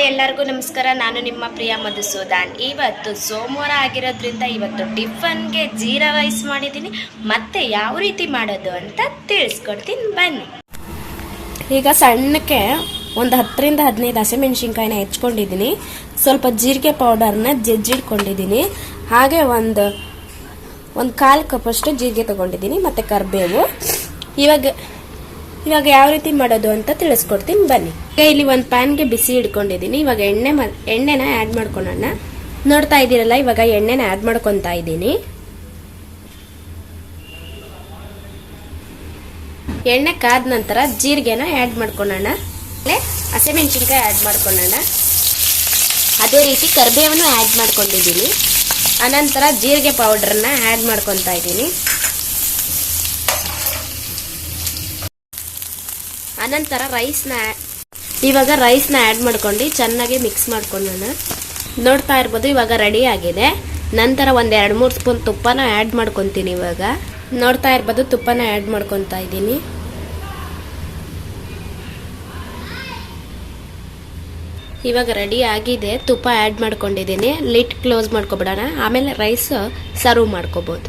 Hi ಎಲ್ಲರಿಗೂ ನಮಸ್ಕಾರ. ನಾನು ನಿಮ್ಮ ಪ್ರಿಯ ಮಧುಸೂದನ್. ಇವತ್ತು ಸೋಮವಾರ ಆಗಿರೋದ್ರಿಂದ ಇವತ್ತು ಟಿಫನ್ಗೆ ಜೀರಾ ರೈಸ್ ಮಾಡಿದ್ದೀನಿ. ಮತ್ತೆ ಯಾವ ರೀತಿ ಮಾಡೋದು ಅಂತ ತಿಳಿಸ್ಕೊಡ್ತೀನಿ. ಬನ್ನಿ. ಈಗ ಸಣ್ಣಕ್ಕೆ ಒಂದು ಹತ್ತರಿಂದ ಹದಿನೈದು ಹಸಿಮೆಣಸಿನ್ಕಾಯಿನ ಹೆಚ್ಕೊಂಡಿದ್ದೀನಿ. ಸ್ವಲ್ಪ ಜೀರಿಗೆ ಪೌಡರ್ನ ಜಜ್ಜಿಡ್ಕೊಂಡಿದ್ದೀನಿ. ಹಾಗೆ ಒಂದು ಒಂದು ಕಾಲು ಕಪ್ಪಷ್ಟು ಜೀರಿಗೆ ತೊಗೊಂಡಿದ್ದೀನಿ. ಮತ್ತು ಕರಿಬೇವು. ಇವಾಗ ಇವಾಗ ಯಾವ ರೀತಿ ಮಾಡೋದು ಅಂತ ತಿಳಿಸ್ಕೊಡ್ತೀನಿ, ಬನ್ನಿ. ಈಗ ಇಲ್ಲಿ ಒಂದು ಪ್ಯಾನ್ಗೆ ಬಿಸಿ ಇಟ್ಕೊಂಡಿದ್ದೀನಿ ಇವಾಗ ಎಣ್ಣೆ ಎಣ್ಣೆನ ಆ್ಯಡ್ ಮಾಡ್ಕೊಳ್ಳೋಣ. ನೋಡ್ತಾ ಇದ್ದೀರಲ್ಲ, ಇವಾಗ ಎಣ್ಣೆನ ಆ್ಯಡ್ ಮಾಡ್ಕೊತಾ ಇದ್ದೀನಿ. ಎಣ್ಣೆ ಕಾದ ನಂತರ ಜೀರಿಗೆನ ಆ್ಯಡ್ ಮಾಡ್ಕೊಳ್ಳೋಣ. ಹಸಿಮೆಣಸಿನ್ಕಾಯಿ ಆ್ಯಡ್ ಮಾಡ್ಕೊಳ್ಳೋಣ. ಅದೇ ರೀತಿ ಕರಿಬೇವನ್ನು ಆ್ಯಡ್ ಮಾಡ್ಕೊಂಡಿದ್ದೀನಿ. ಅನಂತರ ಜೀರಿಗೆ ಪೌಡ್ರನ್ನ ಆ್ಯಡ್ ಮಾಡ್ಕೊತಾ ಇದ್ದೀನಿ. ಅನಂತರ ರೈಸ್ನ ಇವಾಗ ರೈಸ್ನ ಆ್ಯಡ್ ಮಾಡ್ಕೊಂಡು ಚೆನ್ನಾಗಿ ಮಿಕ್ಸ್ ಮಾಡ್ಕೊಳ್ಳೋಣ ನೋಡ್ತಾ ಇರ್ಬೋದು ಇವಾಗ ರೆಡಿ ಆಗಿದೆ. ನಂತರ ಒಂದು ಎರಡು ಮೂರು ಸ್ಪೂನ್ ತುಪ್ಪನ ಆ್ಯಡ್ ಮಾಡ್ಕೊತೀನಿ ಇವಾಗ. ನೋಡ್ತಾ ಇರ್ಬೋದು ತುಪ್ಪನ ಆ್ಯಡ್ ಮಾಡ್ಕೊತಾ ಇದ್ದೀನಿ. ಇವಾಗ ರೆಡಿ ಆಗಿದೆ. ತುಪ್ಪ ಆ್ಯಡ್ ಮಾಡ್ಕೊಂಡಿದ್ದೀನಿ. ಲಿಟ್ ಕ್ಲೋಸ್ ಮಾಡ್ಕೊಬಿಡೋಣ. ಆಮೇಲೆ ರೈಸ್ ಸರ್ವ್ ಮಾಡ್ಕೋಬೋದು.